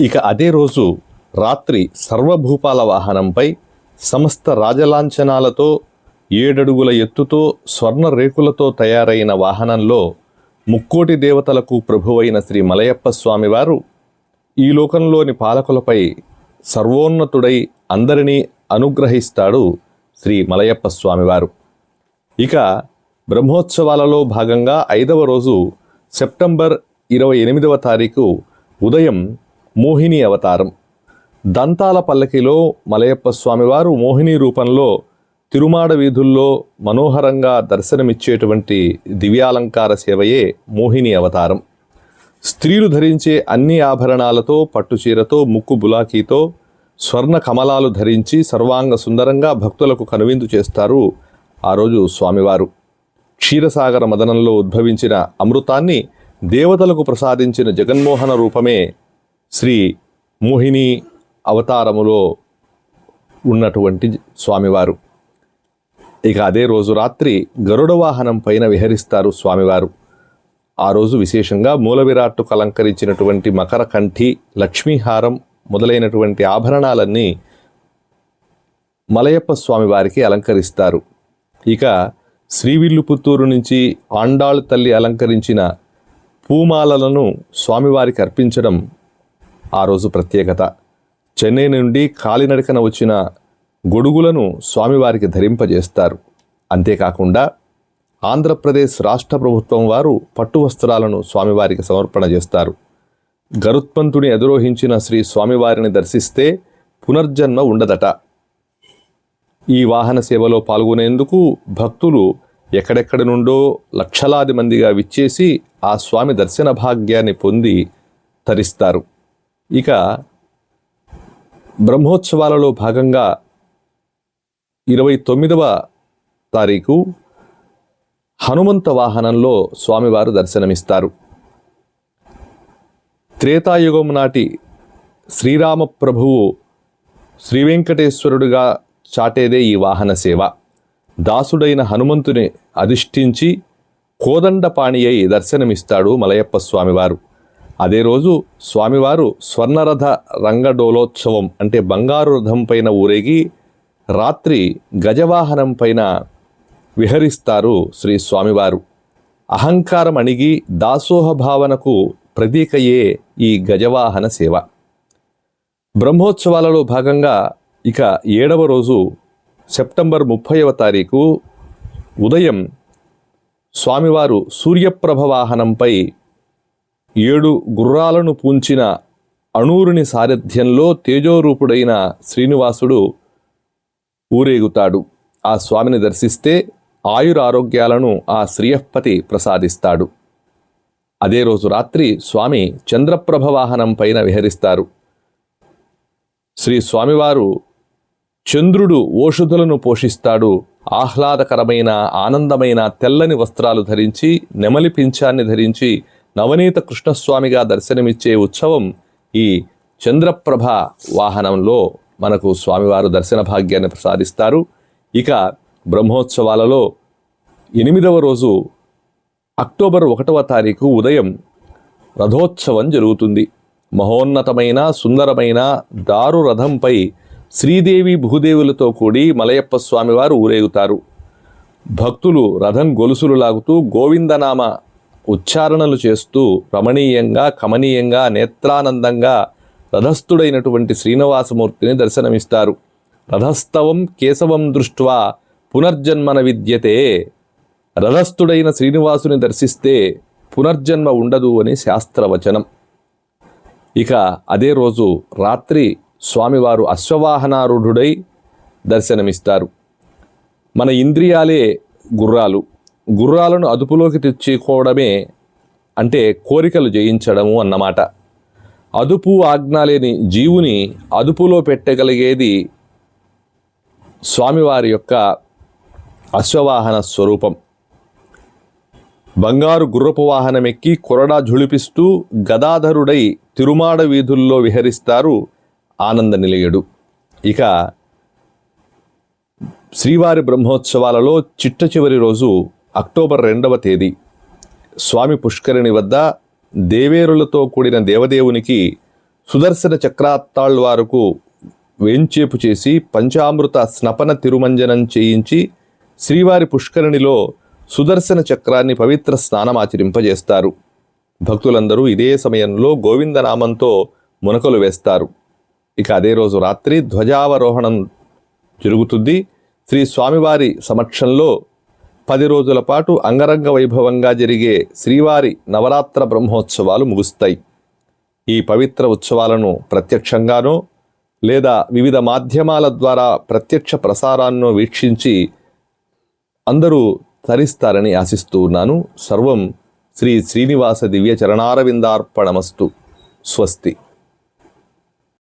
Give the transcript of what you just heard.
ఇక అదే రోజు రాత్రి సర్వభూపాల వాహనంపై సమస్త రాజలాంఛనాలతో ఏడడుగుల ఎత్తుతో స్వర్ణ రేకులతో తయారైన వాహనంలో ముక్కోటి దేవతలకు ప్రభువైన శ్రీ మలయప్ప స్వామివారు ఈ లోకంలోని పాలకులపై సర్వోన్నతుడై అందరినీ అనుగ్రహిస్తాడు శ్రీ మలయప్ప స్వామివారు. ఇక బ్రహ్మోత్సవాలలో భాగంగా ఐదవ రోజు సెప్టెంబర్ ఇరవై ఎనిమిదవ తారీఖు ఉదయం మోహిని అవతారం. దంతాల పల్లకిలో మలయప్ప స్వామివారు మోహిని రూపంలో తిరుమాడ వీధుల్లో మనోహరంగా దర్శనమిచ్చేటువంటి దివ్యాలంకార సేవయే మోహిని అవతారం. స్త్రీలు ధరించే అన్ని ఆభరణాలతో పట్టుచీరతో ముక్కు బులాకీతో స్వర్ణ కమలాలు ధరించి సర్వాంగ సుందరంగా భక్తులకు కనువిందు చేస్తారు ఆ రోజు స్వామివారు. క్షీరసాగర మదనంలో ఉద్భవించిన అమృతాన్ని దేవతలకు ప్రసాదించిన జగన్మోహన రూపమే శ్రీ మోహిని అవతారములో ఉన్నటువంటి స్వామివారు. ఇక అదే రోజు రాత్రి గరుడ వాహనం పైన విహరిస్తారు స్వామివారు. ఆ రోజు విశేషంగా మూల విరాట్టుకు అలంకరించినటువంటి మకర కంఠి లక్ష్మీహారం మొదలైనటువంటి ఆభరణాలన్నీ మలయప్ప స్వామివారికి అలంకరిస్తారు. ఇక శ్రీవిల్లుపుత్తూరు నుంచి ఆండాళ్ తల్లి అలంకరించిన పూమాలలను స్వామివారికి అర్పించడం ఆ రోజు ప్రత్యేకత. చెన్నై నుండి కాలినడకన వచ్చిన గొడుగులను స్వామివారికి ధరింపజేస్తారు. అంతేకాకుండా ఆంధ్రప్రదేశ్ రాష్ట్ర ప్రభుత్వం వారు పట్టు వస్త్రాలను స్వామివారికి సమర్పణ చేస్తారు. గరుత్మంతుని అధిరోహించిన శ్రీ స్వామివారిని దర్శిస్తే పునర్జన్మ ఉండదట. ఈ వాహన సేవలో పాల్గొనేందుకు భక్తులు ఎక్కడెక్కడి నుండో లక్షలాది మందిగా విచ్చేసి ఆ స్వామి దర్శన భాగ్యాన్ని పొంది తరిస్తారు. ఇక బ్రహ్మోత్సవాలలో భాగంగా ఇరవై తొమ్మిదవ తారీఖు హనుమంత వాహనంలో స్వామివారు దర్శనమిస్తారు. త్రేతాయుగం నాటి శ్రీరామ ప్రభువు శ్రీ వెంకటేశ్వరుడుగా చాటేదే ఈ వాహన సేవ. దాసుడైన హనుమంతుని అధిష్ఠించి కోదండపాణి అయి దర్శనమిస్తాడు మలయప్ప స్వామివారు. అదే రోజు స్వామివారు స్వర్ణరథ రంగడోలోత్సవం అంటే బంగారు రథం పైన ఊరేగి రాత్రి గజవాహనం పైన విహరిస్తారు శ్రీ స్వామివారు. అహంకారం అణిగి దాసోహ భావనకు ప్రతీకయే ఈ గజవాహన సేవ. బ్రహ్మోత్సవాలలో భాగంగా ఇక ఏడవ రోజు సెప్టెంబర్ ముప్పైవ తారీఖు ఉదయం స్వామివారు సూర్యప్రభ వాహనంపై ఏడు గుర్రాలను పూంచిన అణూరుని సారథ్యంలో తేజోరూపుడైన శ్రీనివాసుడు ఊరేగుతాడు. ఆ స్వామిని దర్శిస్తే ఆయురారోగ్యాలను ఆ శ్రీయపతి ప్రసాదిస్తాడు. అదే రోజు రాత్రి స్వామి చంద్రప్రభ వాహనం పైన విహరిస్తారు. శ్రీ స్వామివారు చంద్రుడు ఓషధులను పోషిస్తాడు. ఆహ్లాదకరమైన ఆనందమైన తెల్లని వస్త్రాలు ధరించి నెమలి పింఛాన్ని ధరించి నవనీత కృష్ణస్వామిగా దర్శనమిచ్చే ఉత్సవం ఈ చంద్రప్రభ వాహనంలో మనకు స్వామివారు దర్శన భాగ్యాన్ని ప్రసాదిస్తారు. ఇక బ్రహ్మోత్సవాలలో ఎనిమిదవ రోజు అక్టోబర్ ఒకటవ తారీఖు ఉదయం రథోత్సవం జరుగుతుంది. మహోన్నతమైన సుందరమైన దారు రథంపై శ్రీదేవి భూదేవులతో కూడి మలయప్ప స్వామివారు ఊరేగుతారు. భక్తులు రథం గొలుసులు లాగుతూ గోవిందనామ ఉచ్చారణలు చేస్తూ రమణీయంగా కమనీయంగా నేత్రానందంగా రథస్థుడైనటువంటి శ్రీనివాసమూర్తిని దర్శనమిస్తారు. రథస్తవం కేశవం దృష్ట్వా పునర్జన్మన విద్యతే. రథస్థుడైన శ్రీనివాసుని దర్శిస్తే పునర్జన్మ ఉండదు అని శాస్త్రవచనం. ఇక అదే రోజు రాత్రి స్వామివారు అశ్వవాహనారూఢుడై దర్శనమిస్తారు. మన ఇంద్రియాలే గుర్రాలు. గుర్రాలను అదుపులోకి తెచ్చుకోవడమే అంటే కోరికలు జయించడము అన్నమాట. అదుపు ఆజ్ఞ లేని జీవుని అదుపులో పెట్టగలిగేది స్వామివారి యొక్క అశ్వవాహన స్వరూపం. బంగారు గుర్రపు వాహనమెక్కి కొరడా ఝుళిపిస్తూ గదాధరుడై తిరుమాడ వీధుల్లో విహరిస్తారు ఆనంద నిలయుడు ఇక శ్రీవారి బ్రహ్మోత్సవాలలో చిట్ట చివరి రోజు అక్టోబర్ రెండవ తేదీ. స్వామి పుష్కరిణి వద్ద దేవేరులతో కూడిన దేవదేవునికి సుదర్శన చక్రాత్తాళ్వారుకు వేంచేపు చేసి పంచామృత స్నపన తిరుమంజనం చేయించి శ్రీవారి పుష్కరిణిలో సుదర్శన చక్రాన్ని పవిత్ర స్నానమాచరింపజేస్తారు భక్తులందరూ ఇదే సమయంలో గోవిందనామంతో మునకలు వేస్తారు. ఇక అదే రోజు రాత్రి ధ్వజావరోహణం జరుగుతుంది. శ్రీ స్వామివారి సమక్షంలో పది రోజుల పాటు అంగరంగ వైభవంగా జరిగే శ్రీవారి నవరాత్ర బ్రహ్మోత్సవాలు ముగుస్తాయి. ఈ పవిత్ర ఉత్సవాలను ప్రత్యక్షంగానో లేదా వివిధ మాధ్యమాల ద్వారా ప్రత్యక్ష ప్రసారాన్నో వీక్షించి అందరూ తరిస్తారని ఆశిస్తూ ఉన్నాను. సర్వం శ్రీ శ్రీనివాస దివ్య చరణారవిందార్పణమస్తు. స్వస్తి.